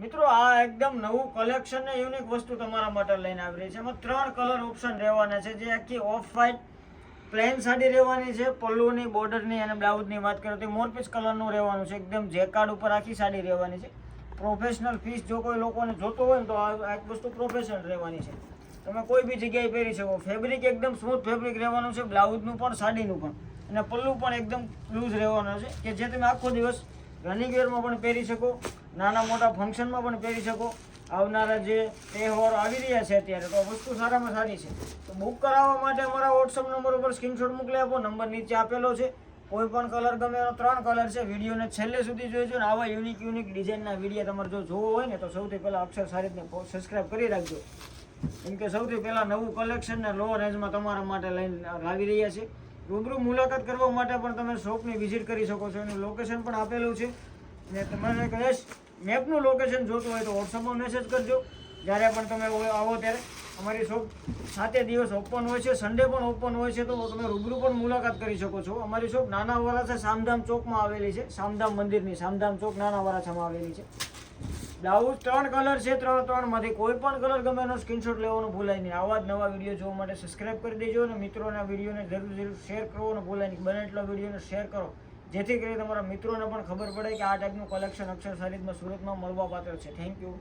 મિત્રો, આ એકદમ નવું કલેક્શન ને યુનિક વસ્તુ તમારા માટે લઈને આવી રહી છે. એમાં ત્રણ કલર ઓપ્શન રહેવાના છે. જે આખી ઓફ વ્હાઇટ પ્લેન સાડી રહેવાની છે, પલ્લુની, બોર્ડરની અને બ્લાઉઝની વાત કરો તો મોરપીસ કલરનું રહેવાનું છે. એકદમ જેકાર્ડ ઉપર આખી સાડી રહેવાની છે. પ્રોફેશનલ પીસ જો કોઈ લોકોને જોતો હોય ને તો આ એક વસ્તુ પ્રોફેશનલ રહેવાની છે. તમે કોઈ બી જગ્યાએ પહેરી શકો. ફેબ્રિક એકદમ સ્મૂથ ફેબ્રિક રહેવાનું છે. બ્લાઉઝનું પણ, સાડીનું પણ. અને પલ્લુ પણ એકદમ લૂઝ રહેવાનું છે કે જે તમે આખો દિવસ રનિંગ વેરમાં પણ પહેરી શકો, નાના મોટા ફંક્શનમાં પણ પહેરી શકો. આવનારા જે તહેવારો આવી રહ્યા છે અત્યારે તો વસ્તુ સારામાં સારી છે. તો બુક કરાવવા માટે અમારા વોટ્સઅપ નંબર ઉપર સ્ક્રીનશોટ મોકલી આપો, નંબર નીચે આપેલો છે. કોઈ પણ કલર ગમે એનો ત્રણ કલર છે, વિડીયોને છેલ્લે સુધી જોઈજો ને આવા યુનિક યુનિક ડિઝાઇનના વીડિયો તમારે જો જોવો હોય ને તો સૌથી પહેલાં અક્ષર સારી રીતે સબસ્ક્રાઈબ કરી રાખજો. કેમ કે સૌથી પહેલાં નવું કલેક્શન ને લો રેન્જમાં તમારા માટે લઈને લાવી રહ્યા છે. રૂબરૂ મુલાકાત કરવા માટે પણ તમે શોપની વિઝિટ કરી શકો છો. એનું લોકેશન પણ આપેલું છે. ને તમારે કદાચ મેપનું લોકેશન જોતું હોય તો વોટ્સઅપમાં મેસેજ કરજો. જ્યારે પણ તમે આવો ત્યારે અમારી શોપ સાતે દિવસ ઓપન હોય છે. સન્ડે પણ ઓપન હોય છે તો તમે રૂબરૂ પણ મુલાકાત કરી શકો છો. અમારી શોપ નાના વરાછા સામધામ ચોકમાં આવેલી છે. સામધામ મંદિરની સામધામ ચોક નાના વરાછામાં આવેલી છે. બ્લાઉઝ ત્રણ કલર છે, ત્રણ ત્રણમાંથી કોઈ પણ કલર ગમે એનો સ્ક્રીનશોટ લેવાનું ભૂલાય નહીં. આવા જ નવા વીડિયો જોવા માટે સબસ્ક્રાઇબ કરી દેજો અને મિત્રોના વિડીયોને જરૂર જરૂર શેર કરવાનું ભૂલાય નહીં. બને એટલો વિડીયોને શેર કરો, જેથી કરી તમારા મિત્રોને પણ ખબર પડે કે આ ટાઈપનું કલેક્શન અક્ષર શરીરમાં સુરતમાં મળવા પાત્ર છે. Thank you